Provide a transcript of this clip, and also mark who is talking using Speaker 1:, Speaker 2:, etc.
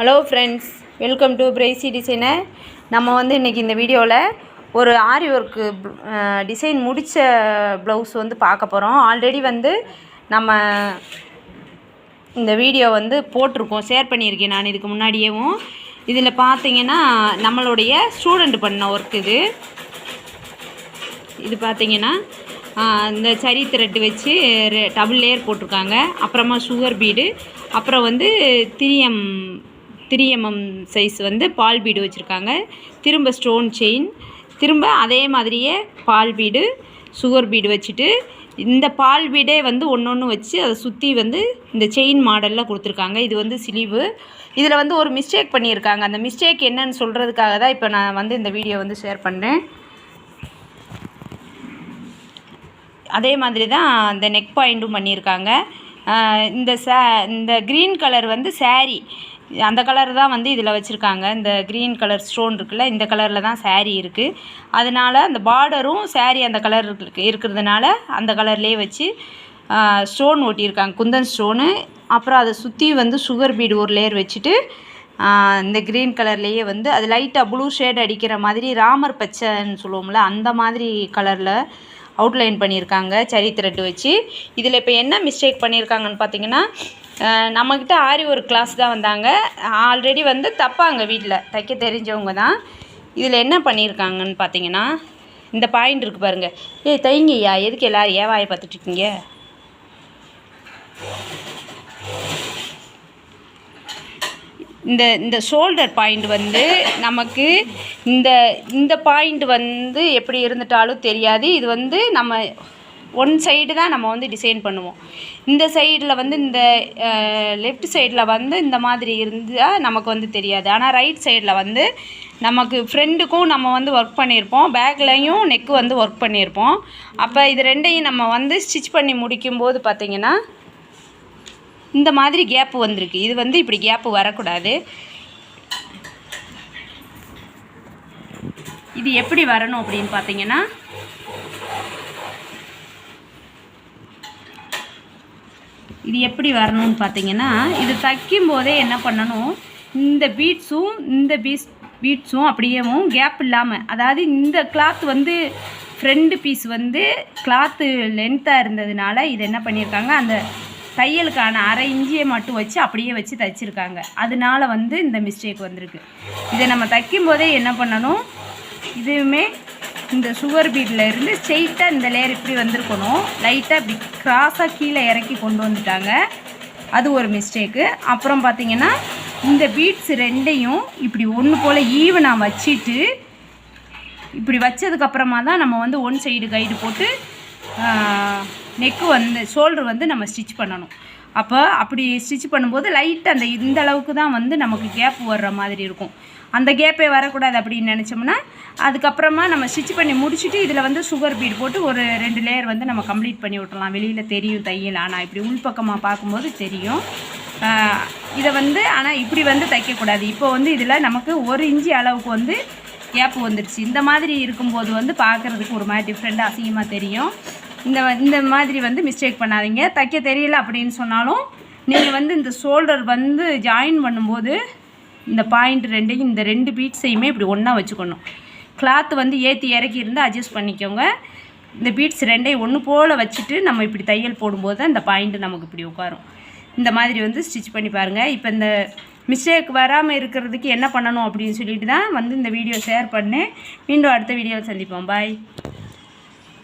Speaker 1: Hello friends welcome to Pricy Designer நம்ம வந்து இன்றைக்கி இந்த வீடியோவில் ஒரு ஆரி ஒர்க்கு டிசைன் முடித்த ப்ளவுஸ் வந்து பார்க்க போகிறோம் ஆல்ரெடி வந்து நம்ம இந்த வீடியோ வந்து போட்டிருக்கோம். ஷேர் பண்ணியிருக்கேன் நான் இதுக்கு முன்னாடியேவும். இதில் பார்த்தீங்கன்னா நம்மளுடைய ஸ்டூடெண்ட் பண்ண ஒர்க் இது. இது பார்த்தீங்கன்னா இந்த சரி த்ரெட்டு வச்சு டபுள் லேயர் போட்டிருக்காங்க. அப்புறமா சுகர் பீடு அப்புறம் வந்து திரியம் திரியமம் சைஸ் வந்து பால் பீடு வச்சுருக்காங்க. திரும்ப ஸ்டோன் செயின் திரும்ப அதே மாதிரியே பால் பீடு சுகர் பீடு வச்சுட்டு இந்த பால் பீடே வந்து ஒன்று ஒன்று வச்சு அதை சுற்றி வந்து இந்த செயின் மாடலில் கொடுத்துருக்காங்க. இது வந்து சிலிவு. இதில் வந்து ஒரு மிஸ்டேக் பண்ணியிருக்காங்க. அந்த மிஸ்டேக் என்னன்னு சொல்கிறதுக்காக தான் இப்போ நான் வந்து இந்த வீடியோ வந்து ஷேர் பண்ணுறேன் அதே மாதிரி தான் இந்த நெக் பாயிண்ட்டும் பண்ணியிருக்காங்க. இந்த சே இந்த க்ரீன் கலர் வந்து saree. அந்த கலர் தான் வந்து இதில் வச்சுருக்காங்க. இந்த க்ரீன் கலர் ஸ்டோன் இருக்குல்ல இந்த கலரில் தான் சேரீ இருக்குது அதனால் அந்த பார்டரும் சேரீ அந்த கலர் இருக்கு இருக்கிறதுனால அந்த கலர்லேயே வச்சு ஸ்டோன் ஒட்டியிருக்காங்க குந்தன் ஸ்டோனு அப்புறம் அதை சுற்றி வந்து சுகர் பீடு ஒரு லேயர் வச்சுட்டு இந்த க்ரீன் கலர்லேயே வந்து அது லைட்டாக ப்ளூ ஷேட் அடிக்கிற மாதிரி ராமர் பச்சைன்னு சொல்லுவோம்ல அந்த மாதிரி கலரில் அவுட்லைன் பண்ணியிருக்காங்க சரி த்ரெட் வச்சு. இதில் இப்போ என்ன மிஸ்டேக் பண்ணியிருக்காங்கன்னு பார்த்தீங்கன்னா நம்மக்கிட்ட ஆரி ஒரு கிளாஸ் தான் வந்தாங்க. ஆல்ரெடி வந்து தப்பாங்க வீட்டில் தைக்க தெரிஞ்சவங்க தான். இதில் என்ன பண்ணியிருக்காங்கன்னு பார்த்தீங்கன்னா இந்த பாயிண்ட் இருக்குது பாருங்கள் ஏய் தைங்கய்யா எதுக்கு எல்லோரும் ஏவாயை பார்த்துட்ருக்கீங்க இந்த இந்த ஷோல்டர் பாயிண்ட் வந்து நமக்கு இந்த இந்த பாயிண்ட் வந்து எப்படி இருந்துட்டாலும் தெரியாது. இது வந்து நம்ம ஒன் சைடு தான் நம்ம வந்து டிசைன் பண்ணுவோம். இந்த சைடில் வந்து இந்த லெஃப்ட் சைடில் வந்து இந்த மாதிரி இருந்தால் நமக்கு வந்து தெரியாது. ஆனால் ரைட் சைடில் வந்து நமக்கு ஃப்ரெண்டுக்கும் நம்ம வந்து ஒர்க் பண்ணியிருப்போம் பேக்லேயும் நெக்கு வந்து ஒர்க் பண்ணியிருப்போம் அப்போ இது ரெண்டையும் நம்ம வந்து ஸ்டிச் பண்ணி முடிக்கும்போது பார்த்திங்கன்னா இந்த மாதிரி கேப்பு வந்திருக்கு. இது வந்து இப்படி கேப்பு வரக்கூடாது. இது எப்படி வரணும் அப்படின்னு பார்த்தீங்கன்னா இது எப்படி வரணும்னு பார்த்தீங்கன்னா இது தைக்கும் போதே என்ன பண்ணணும் இந்த பீட்ஸும் இந்த பீஸ் பீட்ஸும் அப்படியேவும் கேப் இல்லாமல் அதாவது இந்த கிளாத் வந்து ஃப்ரெண்டு பீஸ் வந்து கிளாத்து லென்த்தாக இருந்ததுனால இது என்ன பண்ணியிருக்காங்க அந்த தையலுக்கான அரை இஞ்சியை மட்டும் வச்சு அப்படியே வச்சு தைச்சிருக்காங்க. அதனால வந்து இந்த மிஸ்டேக் வந்திருக்கு. இதை நம்ம தைக்கும் போதே என்ன பண்ணணும் இதுவுமே இந்த சுகர் பீட்டில் இருந்து ஸ்ட்ரெயிட்டாக இந்த லேயர் இப்படி வந்திருக்கணும். லைட்டாக இப்படி கிராஸாக கீழே இறக்கி கொண்டு வந்துட்டாங்க. அது ஒரு மிஸ்டேக்கு அப்புறம் பார்த்தீங்கன்னா இந்த பீட்ஸ் ரெண்டையும் இப்படி ஒன்று போல் ஈவனாக வச்சுட்டு இப்படி வச்சதுக்கப்புறமா தான் நம்ம வந்து ஒன் சைடு கைடு போட்டு நெக்கு வந்து ஷோல்டர் வந்து நம்ம ஸ்டிச் பண்ணணும். அப்போ அப்படி ஸ்டிச் பண்ணும்போது லைட்டாக அந்த இந்த அளவுக்கு தான் வந்து நமக்கு கேப் வர்ற மாதிரி இருக்கும். அந்த கேப்பே வரக்கூடாது அப்படின்னு நினச்சோம்னா அதுக்கப்புறமா நம்ம ஸ்டிச் பண்ணி முடிச்சுட்டு இதில் வந்து சுகர் பீட் போட்டு ஒரு ரெண்டு லேயர் வந்து நம்ம கம்ப்ளீட் பண்ணி விட்டுறலாம். வெளியில் தெரியும் தையல் ஆனால் இப்படி உள்பக்கமாக பார்க்கும்போது தெரியும். இதை வந்து ஆனால் இப்படி வந்து தைக்கக்கூடாது. இப்போ வந்து இதில் நமக்கு ஒரு இஞ்சி அளவுக்கு வந்து கேப் வந்துடுச்சு இந்த மாதிரி இருக்கும்போது வந்து பார்க்குறதுக்கு ஒரு மாதிரி டிஃப்ரெண்ட்டாக அசிங்கமாக தெரியும். இந்த இந்த மாதிரி வந்து மிஸ்டேக் பண்ணாதீங்க. தைக்க தெரியல அப்படின்னு சொன்னாலும் நீங்கள் வந்து இந்த ஷோல்டர் வந்து ஜாயின் பண்ணும்போது இந்த பாயிண்ட் ரெண்டையும் இந்த ரெண்டு பீட்ஸையுமே இப்படி ஒன்றா வச்சுக்கணும். கிளாத் வந்து ஏற்றி இறக்கி இருந்து அட்ஜஸ்ட் பண்ணிக்கோங்க. இந்த பீட்ஸ் ரெண்டையும் ஒன்று போல் வச்சுட்டு நம்ம இப்படி தையல் போடும்போது தான் இந்த பாயிண்ட்டு நமக்கு இப்படி உட்காரும். இந்த மாதிரி வந்து ஸ்டிச் பண்ணி பாருங்கள் இப்போ இந்த மிஸ்டேக் வராமல் இருக்கிறதுக்கு என்ன பண்ணணும் அப்படின்னு சொல்லிட்டு தான் வந்து இந்த வீடியோ ஷேர் பண்ணேன். மீண்டும் அடுத்த வீடியோவில் சந்திப்போம். பாய்